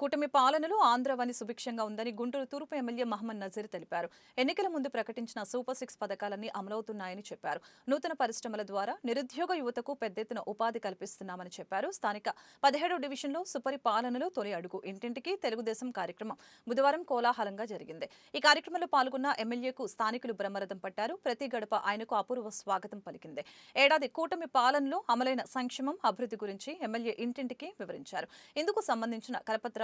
కూటమి పాలనలో ఆంధ్రవని సుభిక్షంగా ఉందని గుంటూరు తూర్పు ఎమ్మెల్యే మహమ్మద్ నజీర్ తెలిపారు. ఎన్నికల ముందు ప్రకటించిన సూపర్ సిక్స్ పథకాలన్నీ అమలవుతున్నాయని చెప్పారు. నూతన పరిశ్రమల ద్వారా నిరుద్యోగ యువతకు పెద్ద ఎత్తున ఉపాధి కల్పిస్తున్నామని చెప్పారు. స్థానిక పదిహేడు డివిజన్లో సుపరిపాలనలో తొలి అడుగు. ఇంటింటికి తెలుగుదేశం కార్యక్రమం బుధవారం కోలాహలంగా జరిగింది. ఈ కార్యక్రమంలో పాల్గొన్న ఎమ్మెల్యేకు స్థానికులు బ్రహ్మరథం పట్టారు. ప్రతి గడప ఆయనకు అపూర్వ స్వాగతం పలికింది. ఏడాది కూటమి పాలనలో అమలైన సంక్షేమం అభివృద్ధి గురించి ఎమ్మెల్యే ఇంటింటికి వివరించారు. ఇందుకు సంబంధించిన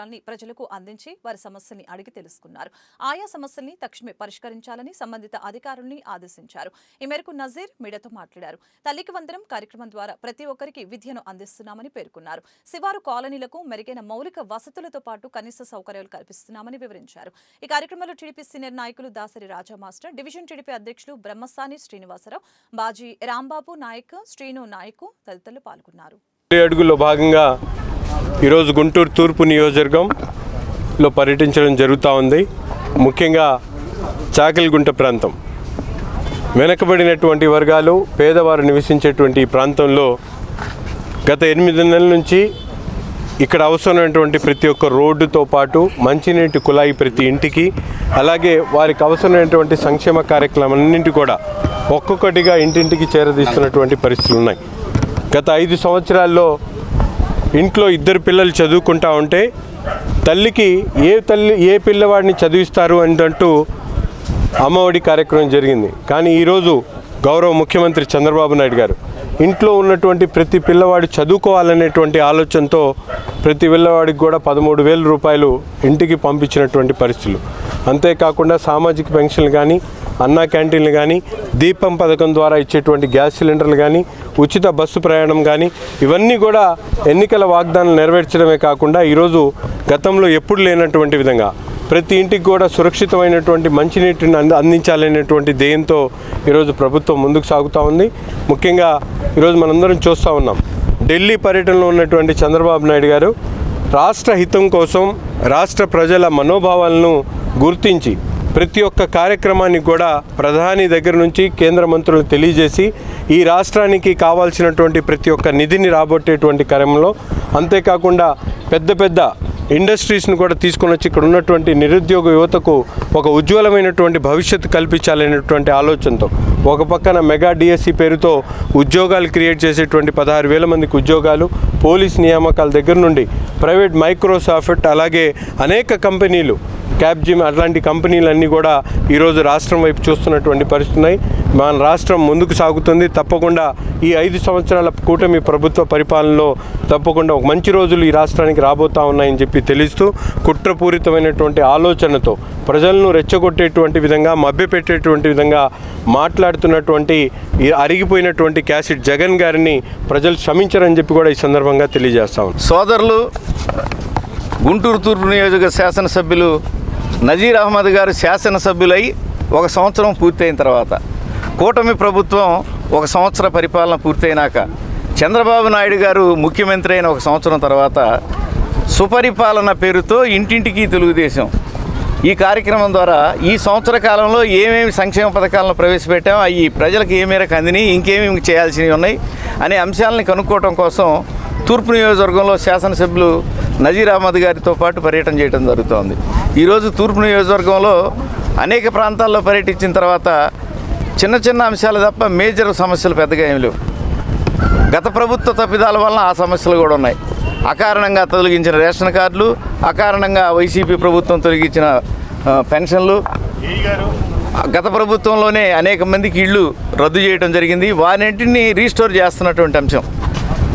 కరపత్రాల్ని ప్రజలకు అందించి వారి సమస్యల్ని అడిగి తెలుసుకున్నారు. ఆయా సమస్యల్ని తక్షణమే పరిష్కరించాలని సంబంధిత అధికారుల్ని ఆదేశించారు. ఈ మేరకు నజీర్ మీడియాతో మాట్లాడారు. తల్లికి వందనం కార్యక్రమం ద్వారా ప్రతి ఒక్కరికి విద్యను అందిస్తున్నామని పేర్కొన్నారు. శివారు కాలనీలకు మెరుగైన మౌలిక వసతులతో పాటు కనీస సౌకర్యాలు కల్పిస్తున్నామని వివరించారు. ఈ కార్యక్రమంలో టీడీపీ సీనియర్ నాయకులు Dasari Raja master division TDP అధ్యక్షులు బ్రహ్మసాని శ్రీనివాసరావు బాజీ రాంబాబు నాయక్ శ్రీను నాయకు తదితరులు పాల్గొన్నారు. అడుగుల్లో భాగంగా ఈరోజు గుంటూరు తూర్పు నియోజకవర్గంలో పర్యటించడం జరుగుతూ ఉంది. ముఖ్యంగా చాకలిగుంట ప్రాంతం. వెనకబడినటువంటి వర్గాలు పేదవారు నివసించేటువంటి ఈ ప్రాంతంలో గత ఎనిమిది నెలల నుంచి ఇక్కడ అవసరమైనటువంటి ప్రతి ఒక్క రోడ్డుతో పాటు మంచినీటి కుళాయి ప్రతి ఇంటికి అలాగే వారికి అవసరమైనటువంటి సంక్షేమ కార్యక్రమాలన్నింటి కూడా ఒక్కొక్కటిగా ఇంటింటికి చేరదీస్తున్నటువంటి పరిస్థితులు ఉన్నాయి గత ఐదు సంవత్సరాల్లో ఇంట్లో ఇద్దరు పిల్లలు చదువుకుంటా ఉంటే తల్లికి ఏ తల్లి ఏ పిల్లవాడిని చదివిస్తారు అంటూ అమ్మఒడి కార్యక్రమం జరిగింది. కానీ ఈరోజు గౌరవ ముఖ్యమంత్రి చంద్రబాబు నాయుడు గారు ఇంట్లో ఉన్నటువంటి ప్రతి పిల్లవాడు చదువుకోవాలనేటువంటి ఆలోచనతో ప్రతి పిల్లవాడికి కూడా పదమూడు వేల రూపాయలు ఇంటికి పంపించినటువంటి పరిస్థితులు. అంతేకాకుండా సామాజిక పెన్షన్లు కానీ అన్నా క్యాంటీన్లు కానీ దీపం పథకం ద్వారా ఇచ్చేటువంటి గ్యాస్ సిలిండర్లు కానీ ఉచిత బస్సు ప్రయాణం కానీ ఇవన్నీ కూడా ఎన్నికల వాగ్దానాలు నెరవేర్చడమే కాకుండా ఈరోజు గతంలో ఎప్పుడు లేనటువంటి విధంగా ప్రతి ఇంటికి కూడా సురక్షితమైనటువంటి మంచినీటిని అంది అందించాలనేటువంటి ధ్యేయంతో ఈరోజు ప్రభుత్వం ముందుకు సాగుతూ ఉంది. ముఖ్యంగా ఈరోజు మనందరం చూస్తూ ఉన్నాం. ఢిల్లీ పర్యటనలో ఉన్నటువంటి చంద్రబాబు నాయుడు గారు రాష్ట్ర హితం కోసం రాష్ట్ర ప్రజల మనోభావాలను గుర్తించి ప్రతి ఒక్క కార్యక్రమానికి కూడా ప్రధాని దగ్గర నుంచి కేంద్ర మంత్రులు తెలియజేసి ఈ రాష్ట్రానికి కావాల్సినటువంటి ప్రతి ఒక్క నిధిని రాబట్టేటువంటి క్రమంలో అంతేకాకుండా పెద్ద పెద్ద ఇండస్ట్రీస్ను కూడా తీసుకొని వచ్చి ఇక్కడ ఉన్నటువంటి నిరుద్యోగ యువతకు ఒక ఉజ్వలమైనటువంటి భవిష్యత్తు కల్పించాలనేటువంటి ఆలోచనతో ఒక పక్కన మెగా డిఎస్సి పేరుతో ఉద్యోగాలు క్రియేట్ చేసేటువంటి పదహారు వేల మందికి ఉద్యోగాలు పోలీస్ నియామకాల దగ్గర నుండి ప్రైవేట్ మైక్రోసాఫ్ట్ అలాగే అనేక కంపెనీలు క్యాబ్జిమ్ అట్లాంటి కంపెనీలన్నీ కూడా ఈరోజు రాష్ట్రం వైపు చూస్తున్నటువంటి పరిస్థితున్నాయి మన రాష్ట్రం ముందుకు సాగుతుంది. తప్పకుండా ఈ ఐదు సంవత్సరాల కూటమి ప్రభుత్వ పరిపాలనలో తప్పకుండా ఒక మంచి రోజులు ఈ రాష్ట్రానికి రాబోతా ఉన్నాయని చెప్పి తెలుస్తూ కుట్రపూరితమైనటువంటి ఆలోచనతో ప్రజలను రెచ్చగొట్టేటువంటి విధంగా మభ్యపెట్టేటువంటి విధంగా మాట్లాడుతున్నటువంటి ఈ అరిగిపోయినటువంటి క్యాసిట్ జగన్ గారిని ప్రజలు క్షమించరని చెప్పి కూడా ఈ సందర్భంగా తెలియజేస్తాం సోదరులు గుంటూరు తూర్పు నియోజక శాసనసభ్యులు నజీర్ అహ్మద్ గారు శాసనసభ్యులై ఒక సంవత్సరం పూర్తయిన తర్వాత కూటమి ప్రభుత్వం ఒక సంవత్సర పరిపాలన పూర్తయినాక చంద్రబాబు నాయుడు గారు ముఖ్యమంత్రి అయిన ఒక సంవత్సరం తర్వాత సుపరిపాలన పేరుతో ఇంటింటికి తెలుగుదేశం. ఈ కార్యక్రమం ద్వారా ఈ సంవత్సర కాలంలో ఏమేమి సంక్షేమ పథకాలను ప్రవేశపెట్టాం అవి ప్రజలకు ఏ మేరకు అందిని ఇంకేమేమి చేయాల్సినవి ఉన్నాయి అనే అంశాలని కనుక్కోవటం కోసం తూర్పు నియోజకవర్గంలో శాసనసభ్యులు నజీర్ అహ్మద్ గారితో పాటు పర్యటన చేయడం జరుగుతోంది. ఈరోజు తూర్పు నియోజకవర్గంలో అనేక ప్రాంతాల్లో పర్యటించిన తర్వాత చిన్న చిన్న అంశాలు తప్ప మేజర్ సమస్యలు పెద్దగా ఏమి లేవు. గత ప్రభుత్వ తప్పిదాల వలన ఆ సమస్యలు కూడా ఉన్నాయి. అకారణంగా తొలగించిన రేషన్ కార్డులు అకారణంగా వైసీపీ ప్రభుత్వం తొలగించిన పెన్షన్లు. గత ప్రభుత్వంలోనే అనేక మందికి ఇళ్ళు రద్దు చేయడం జరిగింది. వారింటిని రీస్టోర్ చేస్తున్నటువంటి అంశం.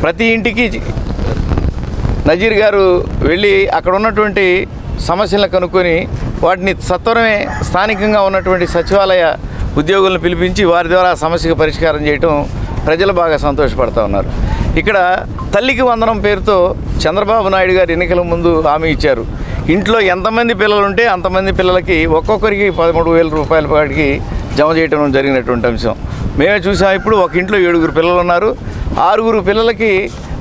ప్రతి ఇంటికి నజీర్ గారు వెళ్ళి అక్కడ ఉన్నటువంటి సమస్యలను కనుక్కొని వాటిని సత్వరమే స్థానికంగా ఉన్నటువంటి సచివాలయ ఉద్యోగులను పిలిపించి వారి ద్వారా సమస్యకు పరిష్కారం చేయటం ప్రజలు బాగా సంతోషపడతా ఉన్నారు. ఇక్కడ తల్లికి వందనం పేరుతో చంద్రబాబు నాయుడు గారు ఎన్నికల ముందు హామీ ఇచ్చారు. ఇంట్లో ఎంతమంది పిల్లలు ఉంటే అంతమంది పిల్లలకి ఒక్కొక్కరికి పదమూడు వేల రూపాయల పాటికి జమ చేయడం జరిగినటువంటి అంశం. మేమే చూసాం ఇప్పుడు ఒక ఇంట్లో ఏడుగురు పిల్లలు ఉన్నారు ఆరుగురు పిల్లలకి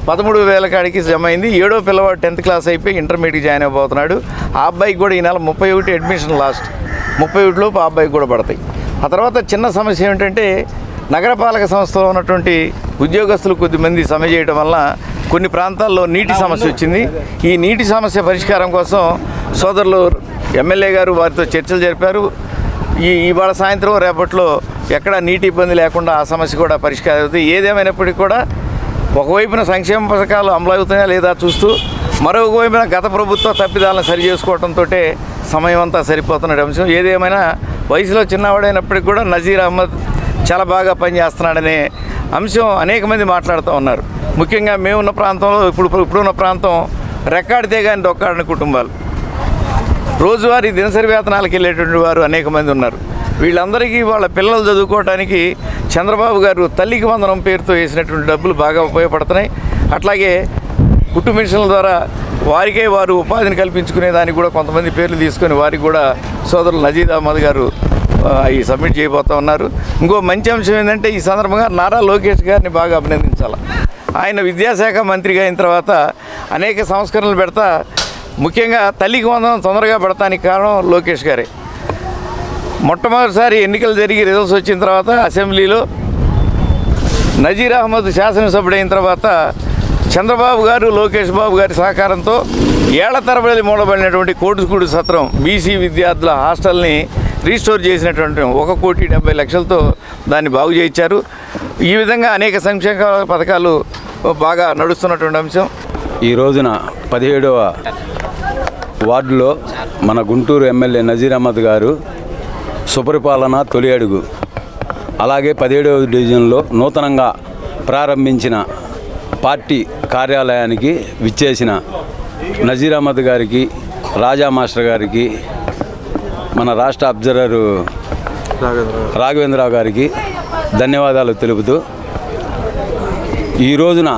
పదమూడు వేల కాడికి జమ అయింది. ఏడో పిల్లవాడు టెన్త్ క్లాస్ అయిపోయి ఇంటర్మీడియట్ జాయిన్ అయిపోతున్నాడు ఆ అబ్బాయికి కూడా ఈ నెల ముప్పై ఒకటి అడ్మిషన్ లాస్ట్. ముప్పై ఒకటిలోపు ఆ అబ్బాయికి కూడా పడతాయి. ఆ తర్వాత చిన్న సమస్య ఏమిటంటే నగరపాలక సంస్థలో ఉన్నటువంటి ఉద్యోగస్తులు కొద్దిమంది సమ్మె చేయడం వల్ల కొన్ని ప్రాంతాల్లో నీటి సమస్య వచ్చింది. ఈ నీటి సమస్య పరిష్కారం కోసం సోదరులు ఎమ్మెల్యే గారు వారితో చర్చలు జరిపారు. ఈ ఇవాళ సాయంత్రం రేపట్లో ఎక్కడ నీటి ఇబ్బంది లేకుండా ఆ సమస్య కూడా పరిష్కారం అవుతుంది ఏదేమైనప్పటికీ కూడా ఒకవైపున సంక్షేమ పథకాలు అమలవుతున్నాయా లేదా చూస్తూ మరోవైపున గత ప్రభుత్వ తప్పిదాలను సరి చేసుకోవడంతో సమయం అంతా సరిపోతున్న అంశం. ఏదేమైనా వయసులో చిన్నవాడైనప్పటికీ కూడా నజీర్ అహ్మద్ చాలా బాగా పనిచేస్తున్నాడనే అంశం అనేక మంది మాట్లాడుతూ ఉన్నారు. ముఖ్యంగా మేమున్న ప్రాంతంలో ఇప్పుడు ఇప్పుడున్న ప్రాంతం రెక్కాడితే కానీ దొక్కాడని కుటుంబాలు. రోజువారీ దినసరి వేతనాలకు వెళ్ళేటువంటి వారు అనేక మంది ఉన్నారు. వీళ్ళందరికీ వాళ్ళ పిల్లలు చదువుకోవడానికి చంద్రబాబు గారు తల్లికి వందనం పేరుతో వేసినటువంటి డబ్బులు బాగా ఉపయోగపడుతున్నాయి. అట్లాగే కుటుంబ మిషన్ల ద్వారా వారికే వారు ఉపాధిని కల్పించుకునే దానికి కూడా కొంతమంది పేర్లు తీసుకొని వారికి కూడా సోదరులు నజీద్ అహ్మద్ గారు ఆ, ఈ సబ్మిట్ చేయబోతా ఉన్నారు. ఇంకో మంచి అంశం ఏంటంటే ఈ సందర్భంగా నారా లోకేష్ గారిని బాగా అభినందించాలి. ఆయన విద్యాశాఖ మంత్రిగా అయిన తర్వాత అనేక సంస్కరణలు పెడతా ముఖ్యంగా తల్లికి వందనం తొందరగా పెడతానికి కారణం లోకేష్ గారే. మొట్టమొదటిసారి ఎన్నికలు జరిగి రిజల్ట్స్ వచ్చిన తర్వాత అసెంబ్లీలో నజీర్ అహ్మద్ శాసనసభ్యుడైన తర్వాత చంద్రబాబు గారు లోకేష్ బాబు గారి సహకారంతో ఏళ్ళ తరబడి మూడబడినటువంటి కోటికూడు సత్రం బీసీ విద్యార్థుల హాస్టల్ని రీస్టోర్ చేసినటువంటి ఒక కోటి డెబ్బై లక్షలతో దాన్ని బాగు చేయించారు. ఈ విధంగా అనేక సంక్షేమ పథకాలు బాగా నడుస్తున్నటువంటి అంశం. ఈ రోజున పదిహేడవ వార్డులో మన గుంటూరు ఎమ్మెల్యే నజీర్ అహ్మద్ గారు సుపరిపాలన తొలి అడుగు. అలాగే పదిహేడవ డివిజన్లో నూతనంగా ప్రారంభించిన పార్టీ కార్యాలయానికి విచ్చేసిన నజీర్ అహ్మద్ గారికి రాజా మాస్టర్ గారికి మన రాష్ట్ర అబ్జర్వరు రాఘవేంద్రరావు గారికి ధన్యవాదాలు తెలుపుతూ ఈ రోజున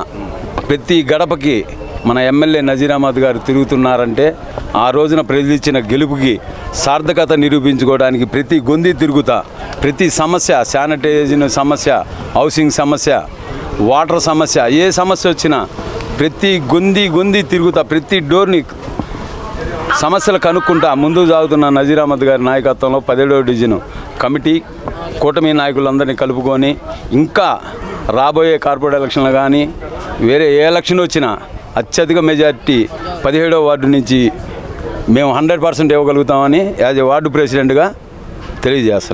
ప్రతి గడపకి మన ఎమ్మెల్యే నజీర్ అహ్మద్ గారు తిరుగుతున్నారంటే ఆ రోజున ప్రజలు ఇచ్చిన గెలుపుకి సార్థకత నిరూపించుకోవడానికి ప్రతి గొంది తిరుగుతా ప్రతి సమస్య శానిటైజేషన్ సమస్య హౌసింగ్ సమస్య వాటర్ సమస్య ఏ సమస్య వచ్చినా ప్రతి గొంది గొంది తిరుగుతా ప్రతి డోర్ని సమస్యలు కనుక్కుంటా ముందుకు సాగుతున్న నజీర్ అహ్మద్ గారి నాయకత్వంలో పదిహేడవ డివిజన్ కమిటీ కూటమి నాయకులందరినీ కలుపుకొని ఇంకా రాబోయే కార్పొరేట్ ఎలక్షన్లు కానీ వేరే ఏ ఎలక్షన్ వచ్చినా అత్యధిక మెజార్టీ పదిహేడవ వార్డు నుంచి మేము హండ్రెడ్ పర్సెంట్ ఇవ్వగలుగుతామని యాజ్ ఏ వార్డు ప్రెసిడెంట్గా తెలియజేస్తున్నాం.